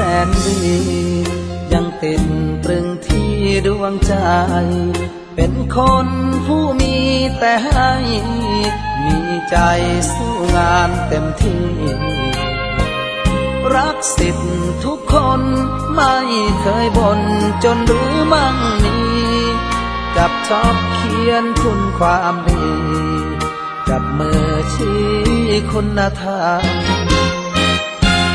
แสนดี ยังติดตรึงที่ดวงใจ เป็นคนผู้มีแต่ให้ มีใจสู้งานเต็มที่ รักสิทธิ์ทุกคนไม่เคยบ่นจนหรือมั่งมีจับชอบเขียนคุณความดี จับมือชี้คุณธรรม